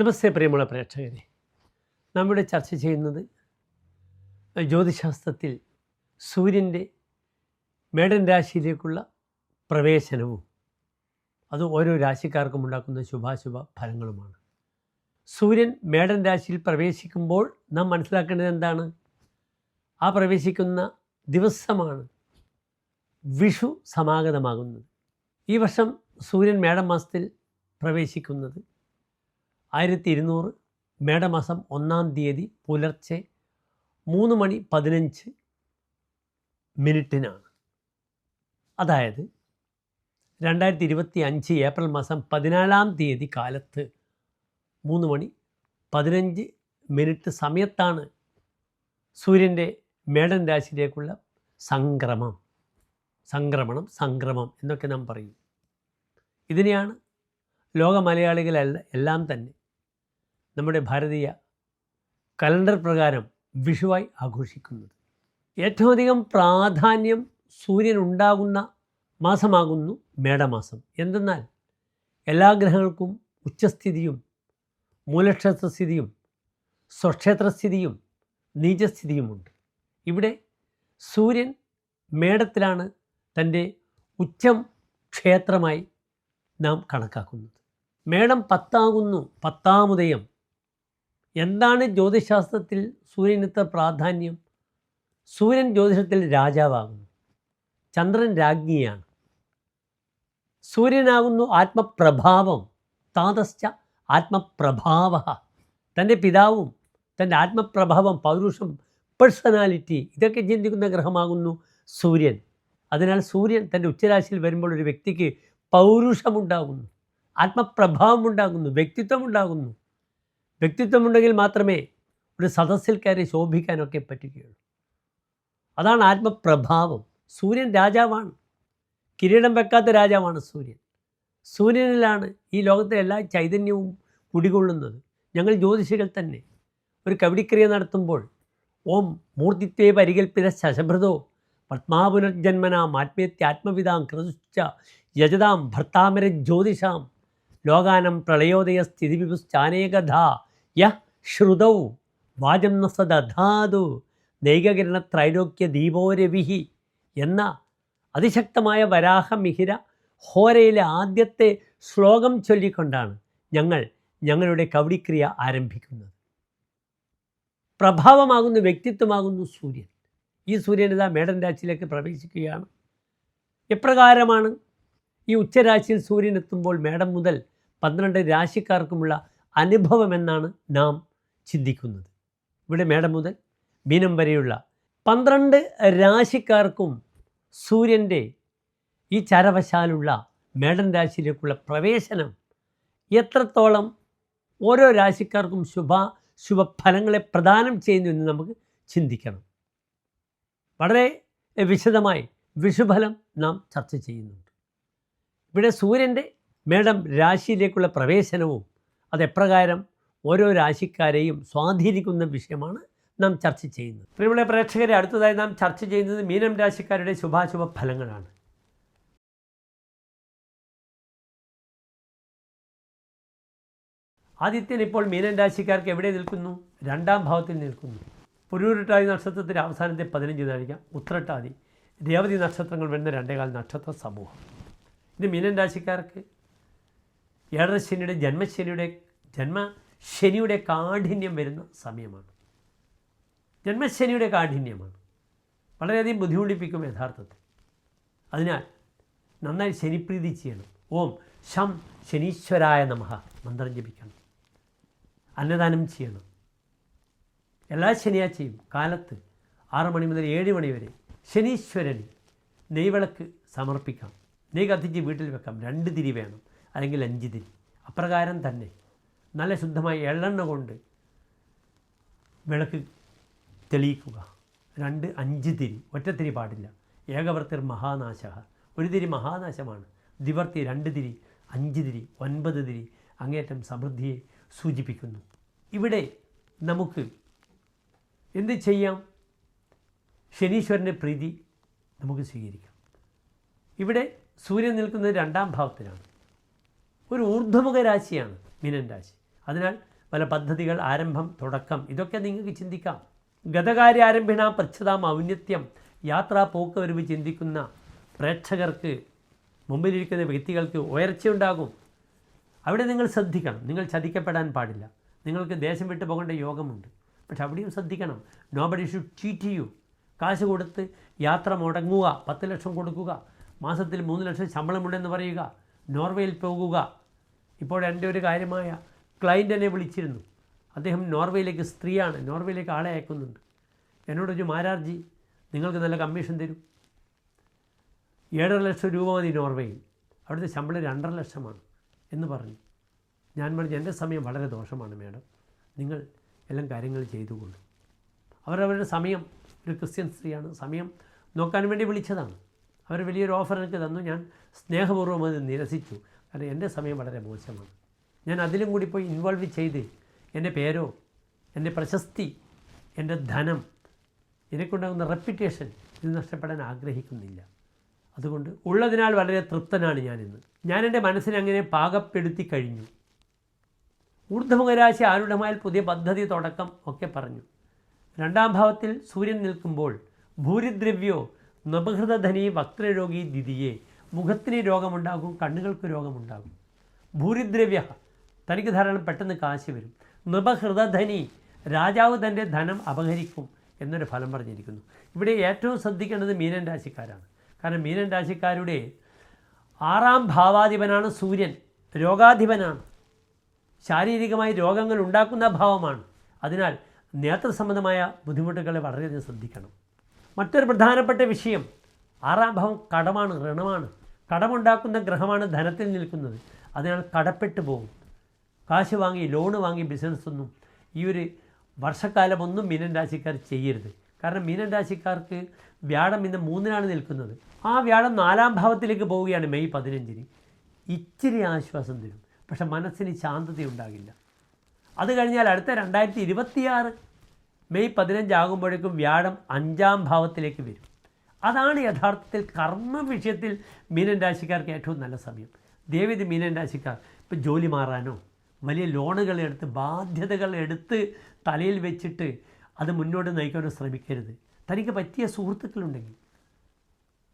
നമസ്തേ പ്രിയമുള്ള പ്രേക്ഷകരെ. നമ്മുടെ ചർച്ച ചെയ്യുന്നത് ജ്യോതിശാസ്ത്രത്തിൽ സൂര്യന്റെ മേടൻ രാശിയിലേക്കുള്ള പ്രവേശനവും അത് ഓരോ രാശിക്കാർക്കും ഉണ്ടാക്കുന്ന ശുഭാശുഭ ഫലങ്ങളുമാണ്. സൂര്യൻ മേടൻ രാശിയിൽ പ്രവേശിക്കുമ്പോൾ നാം മനസ്സിലാക്കേണ്ടത് എന്താണ്? ആ പ്രവേശിക്കുന്ന ദിവസമാണ് വിഷു സമാഗതമാകുന്നത്. ഈ വർഷം സൂര്യൻ മേടം മാസത്തിൽ പ്രവേശിക്കുന്നത് ആയിരത്തി ഇരുന്നൂറ് മേടമാസം ഒന്നാം തീയതി പുലർച്ചെ മൂന്ന് മണി പതിനഞ്ച് മിനിറ്റിനാണ്. അതായത് രണ്ടായിരത്തി ഇരുപത്തി അഞ്ച് ഏപ്രിൽ മാസം പതിനാലാം തീയതി കാലത്ത് മൂന്ന് മണി പതിനഞ്ച് മിനിറ്റ് സമയത്താണ് സൂര്യന്റെ മേടൻ രാശിയിലേക്കുള്ള സംക്രമം. സംക്രമണം സംക്രമം എന്നൊക്കെ നാം പറയും. ഇതിനെയാണ് ലോക മലയാളികളെല്ലാം എല്ലാം തന്നെ നമ്മുടെ ഭാരതീയ കലണ്ടർ പ്രകാരം വിഷുവായി ആഘോഷിക്കുന്നത്. ഏറ്റവും അധികം പ്രാധാന്യം സൂര്യൻ ഉണ്ടാകുന്ന മാസമാകുന്നു മേടമാസം. എന്തെന്നാൽ എല്ലാ ഗ്രഹങ്ങൾക്കും ഉച്ചസ്ഥിതിയും മൂലക്ഷേത്രസ്ഥിതിയും സ്വക്ഷേത്രസ്ഥിതിയും നീചസ്ഥിതിയുമുണ്ട്. ഇവിടെ സൂര്യൻ മേടത്തിലാണ് തന്റെ ഉച്ചം ക്ഷേത്രമായി നാം കണക്കാക്കുന്നത്. മേടം പത്താകുന്നു പത്താമുദയം എന്താണ് ജ്യോതിശാസ്ത്രത്തിൽ സൂര്യനത്തെ പ്രാധാന്യം? സൂര്യൻ ജ്യോതിഷത്തിൽ രാജാവാകുന്നു. ചന്ദ്രൻ രാജ്ഞിയാണ്. സൂര്യനാകുന്നു ആത്മപ്രഭാവം. താതശ്ച ആത്മപ്രഭാവ. തന്റെ പിതാവും തന്റെ ആത്മപ്രഭാവം പൗരുഷം പേഴ്സണാലിറ്റി ഇതൊക്കെ ചിന്തിക്കുന്ന ഗ്രഹമാകുന്നു സൂര്യൻ. അതിനാൽ സൂര്യൻ തന്റെ ഉച്ചരാശിയിൽ വരുമ്പോൾ ഒരു വ്യക്തിക്ക് പൗരുഷമുണ്ടാകുന്നു ആത്മപ്രഭാവം ഉണ്ടാകുന്നു വ്യക്തിത്വം ഉണ്ടാകുന്നു വ്യക്തിത്വമുണ്ടെങ്കിൽ മാത്രമേ ഒരു സദസ്സിൽ കയറി ശോഭിക്കാനൊക്കെ പറ്റുകയുള്ളൂ. അതാണ് ആത്മപ്രഭാവം. സൂര്യൻ രാജാവാണ്. കിരീടം വെക്കാത്ത രാജാവാണ് സൂര്യൻ. സൂര്യനിലാണ് ഈ ലോകത്തെ എല്ലാ ചൈതന്യവും കുടികൊള്ളുന്നത്. ഞങ്ങൾ ജ്യോതിഷികൾ തന്നെ. ഒരു കവിടിക്രിയ നടത്തുമ്പോൾ ഓം മൂർത്തിത്വേ പരികൽപ്പിത ശശഭൃതോ പത്മാപുനർജന്മനാം ആത്മീയത്യാത്മവിതാം ക്രതുശ്ച യജതാം ഭർത്താമര ജ്യോതിഷാം ലോകാനം പ്രളയോദയ സ്ഥിതിവിപുശ്ചാനേകഥ യഹ് ശ്രുതൗ വാചം ന സദധാതു നൈകകിരണ ത്രൈലോക്യ ദീപോരവിഹി എന്ന അതിശക്തമായ വരാഹമിഹിര ഹോരയിലെ ആദ്യത്തെ ശ്ലോകം ചൊല്ലിക്കൊണ്ടാണ് ഞങ്ങൾ ഞങ്ങളുടെ കവടിക്രിയ ആരംഭിക്കുന്നത്. പ്രഭാവമാകുന്ന വ്യക്തിത്വമാകുന്നു സൂര്യൻ. ഈ സൂര്യൻ ഇതാ മേടൻ രാശിയിലേക്ക് പ്രവേശിക്കുകയാണ്. എപ്രകാരമാണ്? ഈ ഉച്ചരാശിയിൽ സൂര്യൻ എത്തുമ്പോൾ മേടം മുതൽ പന്ത്രണ്ട് രാശിക്കാർക്കുമുള്ള അനുഭവമെന്നാണ് നാം ചിന്തിക്കുന്നത്. ഇവിടെ മേടം മുതൽ മീനം വരെയുള്ള പന്ത്രണ്ട് രാശിക്കാർക്കും സൂര്യന്റെ ഈ ചരവശാലുള്ള മേടൻ രാശിയിലേക്കുള്ള പ്രവേശനം എത്രത്തോളം ഓരോ രാശിക്കാർക്കും ശുഭ ശുഭഫലങ്ങളെ പ്രദാനം ചെയ്യുന്നു എന്ന് നമുക്ക് ചിന്തിക്കണം. വളരെ വിശദമായി വിഷുഫലം നാം ചർച്ച ചെയ്യുന്നുണ്ട്. ഇവിടെ സൂര്യന്റെ മേടം രാശിയിലേക്കുള്ള പ്രവേശനവും അതെപ്രകാരം ഓരോ രാശിക്കാരെയും സ്വാധീനിക്കുന്ന വിഷയമാണ് നാം ചർച്ച ചെയ്യുന്നത്. പ്രിയമുള്ള പ്രേക്ഷകരെ അടുത്തതായി നാം ചർച്ച ചെയ്യുന്നത് മീനം രാശിക്കാരുടെ ശുഭാശുഭ ഫലങ്ങളാണ്. ആദിത്യൻ ഇപ്പോൾ മീനൻ രാശിക്കാർക്ക് എവിടെ നിൽക്കുന്നു? രണ്ടാം ഭാവത്തിൽ നിൽക്കുന്നു. പുരൂരുട്ടാതി നക്ഷത്രത്തിന്റെ അവസാനത്തെ പതിനഞ്ച് നാഴിക ഉത്രട്ടാതി രേവതി നക്ഷത്രങ്ങൾ വരുന്ന രണ്ടേകാൽ നക്ഷത്ര സമൂഹം. ഇത് മീനൻ രാശിക്കാർക്ക് ഏഴര ശനിയുടെ ജന്മശനിയുടെ ജന്മശനിയുടെ കാഠിന്യം വരുന്ന സമയമാണ്. ജന്മശനിയുടെ കാഠിന്യമാണ്. വളരെയധികം ബുദ്ധിമുട്ടിപ്പിക്കും യഥാർത്ഥത്തിൽ. അതിനാൽ നന്നായി ശനിപ്രീതി ചെയ്യണം. ഓം ശം ശനീശ്വരായ നമഃ. മന്ത്രം ജപിക്കണം. അന്നദാനം ചെയ്യണം. എല്ലാ ശനിയാഴ്ചയും കാലത്ത് ആറ് മണി മുതൽ ഏഴ് മണി വരെ ശനീശ്വരന് നെയ്വിളക്ക് സമർപ്പിക്കാം. നെയ് കത്തിച്ച് വീട്ടിൽ വെക്കാം. രണ്ട് തിരി വേണം. അല്ലെങ്കിൽ അഞ്ചിതിരി അപ്രകാരം തന്നെ നല്ല ശുദ്ധമായ എള്ളെണ്ണ കൊണ്ട് വിളക്ക് തെളിയിക്കുക. രണ്ട് അഞ്ച് തിരി ഒറ്റത്തിരി പാടില്ല. ഏകവർത്തിർ മഹാനാശ. ഒരു തിരി മഹാനാശമാണ്. ദിവർത്തി രണ്ട് തിരി അഞ്ച് തിരി ഒൻപത് തിരി അങ്ങേറ്റം സമൃദ്ധിയെ സൂചിപ്പിക്കുന്നു. ഇവിടെ നമുക്ക് എന്ത് ചെയ്യാം? ശനീശ്വരന്റെ പ്രീതി നമുക്ക് സ്വീകരിക്കാം. ഇവിടെ സൂര്യൻ നിൽക്കുന്നത് രണ്ടാം ഭാവത്തിലാണ്. ഒരു ഊർധ്വമുഖ രാശിയാണ് മീനൻ രാശി. അതിനാൽ പല പദ്ധതികൾ ആരംഭം തുടക്കം ഇതൊക്കെ നിങ്ങൾക്ക് ചിന്തിക്കാം. ഗതകാര്യാരംഭിണ പ്രച്ഛതാം ഔന്നത്യം യാത്രാ പോക്ക് വരവ് ചിന്തിക്കുന്ന പ്രേക്ഷകർക്ക് മുമ്പിലിരിക്കുന്ന വ്യക്തികൾക്ക് ഉയർച്ചയുണ്ടാകും. അവിടെ നിങ്ങൾ ശ്രദ്ധിക്കണം. നിങ്ങൾ ചതിക്കപ്പെടാൻ പാടില്ല. നിങ്ങൾക്ക് ദേശം വിട്ടു പോകേണ്ട യോഗമുണ്ട്. പക്ഷെ അവിടെയും ശ്രദ്ധിക്കണം. നോബഡി ഷുഡ് ചീറ്റ് യു കാശ് കൊടുത്ത് യാത്ര മുടങ്ങുക. പത്ത് ലക്ഷം കൊടുക്കുക. മാസത്തിൽ മൂന്ന് ലക്ഷം ശമ്പളമുണ്ടെന്ന് പറയുക. നോർവേയിൽ പോകുക. ഇപ്പോൾ എന്റെ ഒരു കാര്യമായ ക്ലയന്റ് എന്നെ വിളിച്ചിരുന്നു. അദ്ദേഹം നോർവേയിലേക്ക് സ്ത്രീയാണ്. നോർവേയിലേക്ക് ആളെ അയക്കുന്നുണ്ട്. എന്നോട് ഒരു മാരാർജി നിങ്ങൾക്ക് നല്ല കമ്മീഷൻ തരും. ഏഴര ലക്ഷം രൂപ മതി നോർവേയിൽ. അവിടുത്തെ ശമ്പളം രണ്ടര ലക്ഷമാണ്. എന്ന് പറഞ്ഞു. ഞാൻ പറഞ്ഞു എന്റെ സമയം വളരെ ദോഷമാണ് മേഡം. നിങ്ങൾ എല്ലാം കാര്യങ്ങൾ ചെയ്തുകൊള്ളു അവരവരുടെ സമയം ഒരു ക്രിസ്ത്യൻ സ്ത്രീയാണ്. സമയം നോക്കാൻ വേണ്ടി വിളിച്ചതാണ്. അവർ വലിയൊരു ഓഫർ എനിക്ക് തന്നു. ഞാൻ സ്നേഹപൂർവം അത് നിരസിച്ചു. കാരണം എന്റെ സമയം വളരെ മോശമാണ്. ഞാൻ അതിലും കൂടി പോയി ഇൻവോൾവ് ചെയ്ത് എന്റെ പേരോ എന്റെ പ്രശസ്തി എന്റെ ധനം എനിക്കുണ്ടാകുന്ന റെപ്യൂട്ടേഷൻ ഇത് നഷ്ടപ്പെടാൻ ആഗ്രഹിക്കുന്നില്ല. അതുകൊണ്ട് ഉള്ളതിനാൽ വളരെ തൃപ്തനാണ് ഞാനിന്ന്. ഞാൻ എന്റെ മനസ്സിനെ അങ്ങനെ പാകപ്പെടുത്തി കഴിഞ്ഞു. ഊർദ്ധമുഖരാശി ആരുടമായാൽ പുതിയ പദ്ധതി തുടക്കം ഒക്കെ പറഞ്ഞു. രണ്ടാം ഭാവത്തിൽ സൂര്യൻ നിൽക്കുമ്പോൾ ഭൂരിദ്രവ്യോ നപഹൃതധനി വക്രരോഗി ദിതിയെ മുഖത്തിന് രോഗമുണ്ടാകും കണ്ണുകൾക്ക് രോഗമുണ്ടാകും. ഭൂരിദ്രവ്യ തനിക്ക് ധാരാളം പെട്ടെന്ന് കാശ് വരും. നൃപഹൃതധനി രാജാവ് തന്റെ ധനം അപഹരിക്കും എന്നൊരു ഫലം പറഞ്ഞിരിക്കുന്നു. ഇവിടെ ഏറ്റവും ശ്രദ്ധിക്കേണ്ടത് മീനൻ രാശിക്കാരാണ്. കാരണം മീനൻ രാശിക്കാരുടെ ആറാം ഭാവാധിപനാണ് സൂര്യൻ. രോഗാധിപനാണ്. ശാരീരികമായി രോഗങ്ങൾ ഉണ്ടാക്കുന്ന ഭാവമാണ്. അതിനാൽ നേത്ര സംബന്ധമായ ബുദ്ധിമുട്ടുകളെ വളരെയധികം ശ്രദ്ധിക്കണം. മറ്റൊരു പ്രധാനപ്പെട്ട വിഷയം ആറാം ഭാവം കടമാണ് ഋണമാണ്. കടമുണ്ടാക്കുന്ന ഗ്രഹമാണ് ധനത്തിൽ നിൽക്കുന്നത്. അതിനാൽ കടപ്പെട്ടു പോകും. കാശ് വാങ്ങി ലോണ് വാങ്ങി ബിസിനസ്സൊന്നും ഈ ഒരു വർഷക്കാലമൊന്നും മീനൻ രാശിക്കാർ ചെയ്യരുത്. കാരണം മീനൻ രാശിക്കാർക്ക് വ്യാഴം ഇന്ന് മൂന്നിനാണ് നിൽക്കുന്നത്. ആ വ്യാഴം നാലാം ഭാവത്തിലേക്ക് പോവുകയാണ് മെയ് പതിനഞ്ചിന്. ഇച്ചിരി ആശ്വാസം തരും. പക്ഷെ മനസ്സിന് ശാന്തതയുണ്ടാകില്ല അത് കഴിഞ്ഞാൽ അടുത്ത രണ്ടായിരത്തി ഇരുപത്തിയാറ് മെയ് പതിനഞ്ചാകുമ്പോഴേക്കും വ്യാഴം അഞ്ചാം ഭാവത്തിലേക്ക് വരും. അതാണ് യഥാർത്ഥത്തിൽ കർമ്മ വിഷയത്തിൽ മീനൻ രാശിക്കാർക്ക് ഏറ്റവും നല്ല സമയം. ദേവിത് മീനൻ രാശിക്കാർ ഇപ്പം ജോലി മാറാനോ വലിയ ലോണുകൾ എടുത്ത് ബാധ്യതകൾ എടുത്ത് തലയിൽ വെച്ചിട്ട് അത് മുന്നോട്ട് നയിക്കാനോ ശ്രമിക്കരുത്. തനിക്ക് പറ്റിയ സുഹൃത്തുക്കളുണ്ടെങ്കിൽ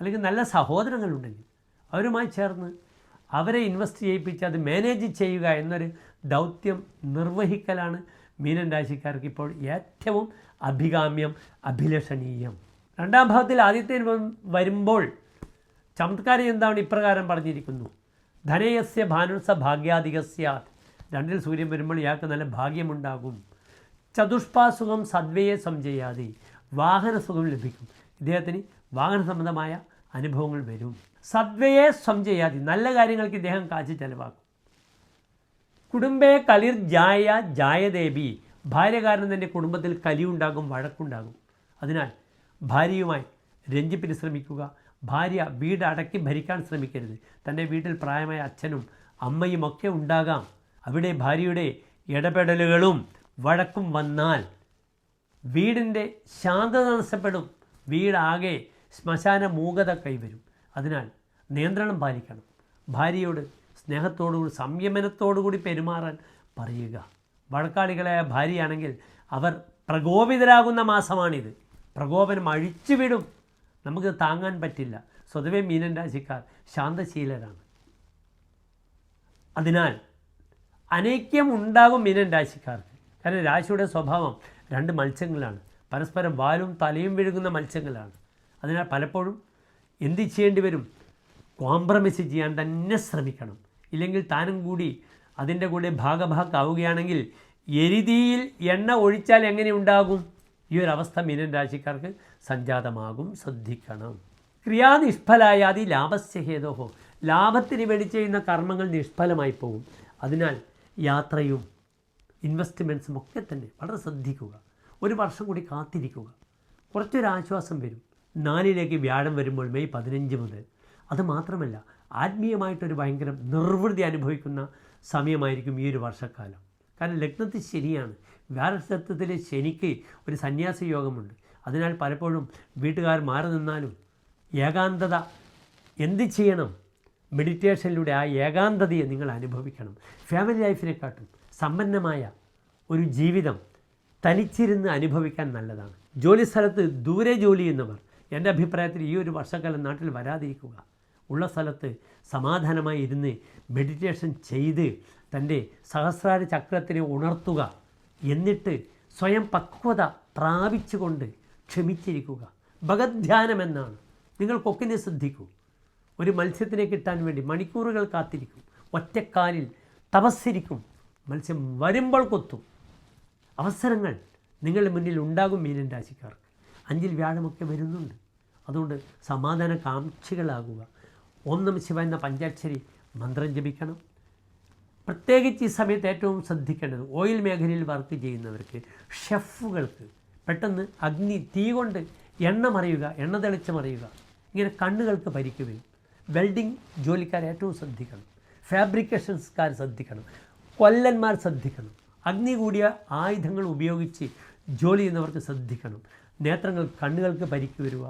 അല്ലെങ്കിൽ നല്ല സഹോദരങ്ങളുണ്ടെങ്കിൽ അവരുമായി ചേർന്ന് അവരെ ഇൻവെസ്റ്റ് ചെയ്യിപ്പിച്ച് അത് മാനേജ് ചെയ്യുക എന്നൊരു ദൗത്യം നിർവഹിക്കലാണ് മീനൻ രാശിക്കാർക്ക് ഇപ്പോൾ ഏറ്റവും അഭികാമ്യം അഭിലഷണീയം. രണ്ടാം ഭാഗത്തിൽ ആദ്യത്തെ വരുമ്പോൾ ചമത്കാരം എന്താണ് ഇപ്രകാരം പറഞ്ഞിരിക്കുന്നു? ധനയസ്യ ഭാനുസ ഭാഗ്യാധികസ്യ. രണ്ടിൽ സൂര്യൻ വരുമ്പോൾ ഇയാൾക്ക് നല്ല ഭാഗ്യമുണ്ടാകും. ചതുഷ്പാസുഖം സദ്വയെ സംജയാതെ വാഹനസുഖം ലഭിക്കും. ഇദ്ദേഹത്തിന് വാഹന സംബന്ധമായ അനുഭവങ്ങൾ വരും. സദ്വയെ സംജയാതി നല്ല കാര്യങ്ങൾക്ക് ഇദ്ദേഹം കാശ് ചെലവാക്കും. കുടുംബേ കലിർ ജായ ജായദേവി. ഭാര്യ കാരണം തന്നെ കുടുംബത്തിൽ കലിയുണ്ടാകും വഴക്കുണ്ടാകും. അതിനാൽ ഭാര്യയുമായി രഞ്ജിപ്പിന് ശ്രമിക്കുക. ഭാര്യ വീട് അടക്കി ഭരിക്കാൻ ശ്രമിക്കരുത്. തന്റെ വീട്ടിൽ പ്രായമായ അച്ഛനും അമ്മയും ഒക്കെ ഉണ്ടാകാം. അവിടെ ഭാര്യയുടെ ഇടപെടലുകളും വഴക്കും വന്നാൽ വീടിന്റെ ശാന്തത നഷ്ടപ്പെടും. വീടാകെ ശ്മശാന മൂകത കൈവരും. അതിനാൽ നിയന്ത്രണം പാലിക്കണം. ഭാര്യയോട് സ്നേഹത്തോടുകൂടി സംയമനത്തോടുകൂടി പെരുമാറാൻ പറയുക. വഴക്കാളികളായ ഭാര്യയാണെങ്കിൽ അവർ പ്രകോപിതരാകുന്ന മാസമാണിത്. പ്രകോപനം അഴിച്ചുവിടും നമുക്ക് താങ്ങാൻ പറ്റില്ല. സ്വതവേ മീനൻ രാശിക്കാർ ശാന്തശീലരാണ്. അതിനാൽ അനൈക്യം ഉണ്ടാകും മീനൻ രാശിക്കാർക്ക് കാരണം രാശിയുടെ സ്വഭാവം രണ്ട് മത്സ്യങ്ങളാണ്. പരസ്പരം വാലും തലയും വിഴുകുന്ന മത്സ്യങ്ങളാണ്. അതിനാൽ പലപ്പോഴും എന്ത് ചെയ്യേണ്ടി വരും? കോംപ്രമൈസ് ചെയ്യാൻ തന്നെ ശ്രമിക്കണം. ഇല്ലെങ്കിൽ താനും കൂടി അതിന്റെ കൂടെ ഭാഗഭാക്കാവുകയാണെങ്കിൽ എരിതിയിൽ എണ്ണ ഒഴിച്ചാൽ എങ്ങനെ ഉണ്ടാകും? ഈ ഒരു അവസ്ഥ മീനൻ രാശിക്കാർക്ക് സംജാതമാകും. ശ്രദ്ധിക്കണം. ക്രിയാ നിഷ്ഫലായാതി ലാഭസ്യ ഹേതോഹോ ലാഭത്തിന് വേണ്ടി ചെയ്യുന്ന കർമ്മങ്ങൾ നിഷ്ഫലമായി പോകും. അതിനാൽ യാത്രയും ഇൻവെസ്റ്റ്മെന്റ്സും ഒക്കെ തന്നെ വളരെ ശ്രദ്ധിക്കുക. ഒരു വർഷം കൂടി കാത്തിരിക്കുക. കുറച്ചൊരാശ്വാസം വരും. നാലിലേക്ക് വ്യാഴം വരുമ്പോൾ മെയ് പതിനഞ്ച് മുതൽ. അത് മാത്രമല്ല ആത്മീയമായിട്ടൊരു ഭയങ്കര നിർവൃതി അനുഭവിക്കുന്ന സമയമായിരിക്കും ഈ ഒരു വർഷക്കാലം. കാരണം ലഗ്നത്തിൽ ശനിയാണ്. വ്യാഴത്തത്വത്തിലെ ശനിക്ക് ഒരു സന്യാസ യോഗമുണ്ട് അതിനാൽ പലപ്പോഴും വീട്ടുകാർ മാറി നിന്നാലും ഏകാന്തത എന്ത് ചെയ്യണം? മെഡിറ്റേഷനിലൂടെ ആ ഏകാന്തതയെ നിങ്ങൾ അനുഭവിക്കണം. ഫാമിലി ലൈഫിനെക്കാട്ടും സമ്പന്നമായ ഒരു ജീവിതം തനിച്ചിരുന്ന് അനുഭവിക്കാൻ നല്ലതാണ്. ജോലി സ്ഥലത്ത് ദൂരെ ജോലി ചെയ്യുന്നവർ എന്റെ അഭിപ്രായത്തിൽ ഈ ഒരു വർഷക്കാലം നാട്ടിൽ വരാതിരിക്കുക. ഉള്ള സ്ഥലത്ത് സമാധാനമായി ഇരുന്ന് മെഡിറ്റേഷൻ ചെയ്ത് തന്റെ സഹസ്രാര ചക്രത്തിനെ ഉണർത്തുക. എന്നിട്ട് സ്വയം പക്വത പ്രാപിച്ചുകൊണ്ട് ക്ഷമിച്ചിരിക്കുക. ഭഗധ്യാനം എന്നാണ്. നിങ്ങൾക്കൊക്കെ കൊക്കിനെ ശ്രദ്ധിക്കൂ. ഒരു മത്സ്യത്തിനെ കിട്ടാൻ വേണ്ടി മണിക്കൂറുകൾ കാത്തിരിക്കും. ഒറ്റക്കാലിൽ തപസ്സിരിക്കും. മത്സ്യം വരുമ്പോൾ കൊത്തും. അവസരങ്ങൾ നിങ്ങളുടെ മുന്നിൽ ഉണ്ടാകും മീനൻ രാശിക്കാർക്ക്. അഞ്ചിൽ വ്യാഴമൊക്കെ വരുന്നുണ്ട്. അതുകൊണ്ട് സമാധാന കാംക്ഷികളാകുക. ഒന്നും ശിവ എന്ന പഞ്ചാക്ഷരി മന്ത്രം ജപിക്കണം. പ്രത്യേകിച്ച് ഈ സമയത്ത് ഏറ്റവും ശ്രദ്ധിക്കേണ്ടത് ഓയിൽ മേഖലയിൽ വർക്ക് ചെയ്യുന്നവർക്ക് ഷെഫുകൾക്ക് പെട്ടെന്ന് അഗ്നി തീ കൊണ്ട് എണ്ണ മറിയുക എണ്ണ തെളിച്ച് മറിയുക ഇങ്ങനെ കണ്ണുകൾക്ക് പരിക്കുകയും വെൽഡിംഗ് ജോലിക്കാർ ഏറ്റവും ശ്രദ്ധിക്കണം. ഫാബ്രിക്കേഷൻസ്കാർ ശ്രദ്ധിക്കണം. കൊല്ലന്മാർ ശ്രദ്ധിക്കണം. അഗ്നി കൂടിയ ആയുധങ്ങൾ ഉപയോഗിച്ച് ജോലി ചെയ്യുന്നവർക്ക് ശ്രദ്ധിക്കണം. നേത്രങ്ങൾ കണ്ണുകൾക്ക് പരിക്ക് വരിക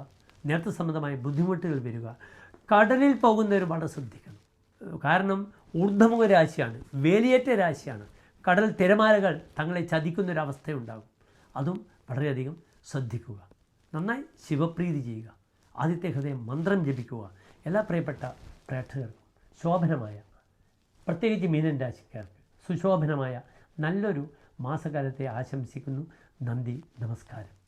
നേത്ര സംബന്ധമായ ബുദ്ധിമുട്ടുകൾ വരിക. കടലിൽ പോകുന്നവർ വളരെ ശ്രദ്ധിക്കണം. കാരണം ഊർദ്ധമുഖ രാശിയാണ് വേലിയേറ്റ രാശിയാണ്. കടൽ തിരമാലകൾ തങ്ങളെ ചതിക്കുന്നൊരവസ്ഥയുണ്ടാകും. അതും വളരെയധികം ശ്രദ്ധിക്കുക. നന്നായി ശിവപ്രീതി ചെയ്യുക. ആദ്യത്തെ ഹൃദയം മന്ത്രം ജപിക്കുക. എല്ലാ പ്രിയപ്പെട്ട പ്രേക്ഷകർക്കും ശോഭനമായ പ്രത്യേകിച്ച് മീനൻ രാശിക്കാർക്ക് സുശോഭനമായ നല്ലൊരു മാസകാലത്തെ ആശംസിക്കുന്നു. നന്ദി നമസ്കാരം.